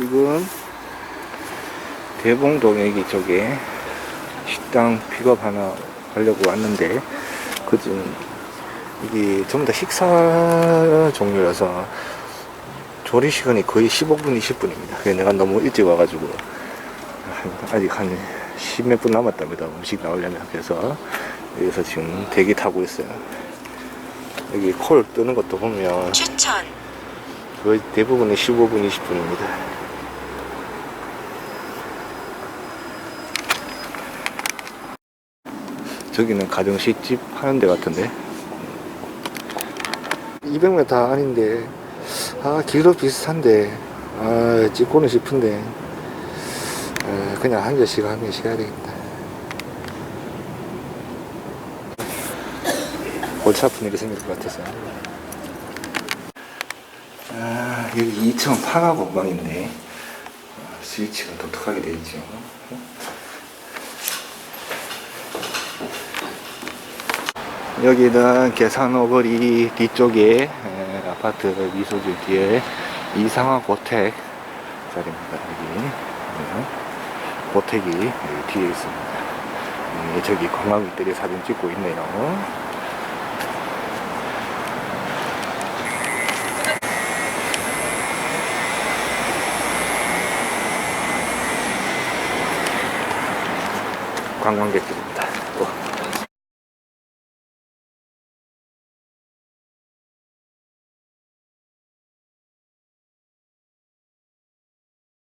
지금 대봉동 여기 쪽에 식당 픽업 하나 하려고 왔는데 그중 이게 전부 다 식사 종류라서 조리 시간이 거의 15분, 20분입니다. 그래서 내가 너무 일찍 와가지고 한- 아직 한 십몇 분 남았답니다. 음식 나오려면 그래서 여기서 지금 대기 타고 있어요. 여기 콜 뜨는 것도 보면. 거의 대부분이 15분, 20분입니다. 저기는 가정식집 하는 데 같은데. 200m 아닌데. 아 길도 비슷한데. 아 찍고는 싶은데. 아, 그냥 한 잔씩 한 잔씩 해야 되겠다. 골치 아픈 일이 생길 것 같아서. 아, 여기 2층 파가 공방인데. 아, 스위치가 독특하게 되어 있죠. 여기는 계산오거리 뒤쪽에 에, 아파트 미소주 뒤에 이상화 고택 자리입니다. 여기 네. 고택이 여기 뒤에 있습니다. 네, 저기 관광객들이 사진 찍고 있네요. 관광객들입니다.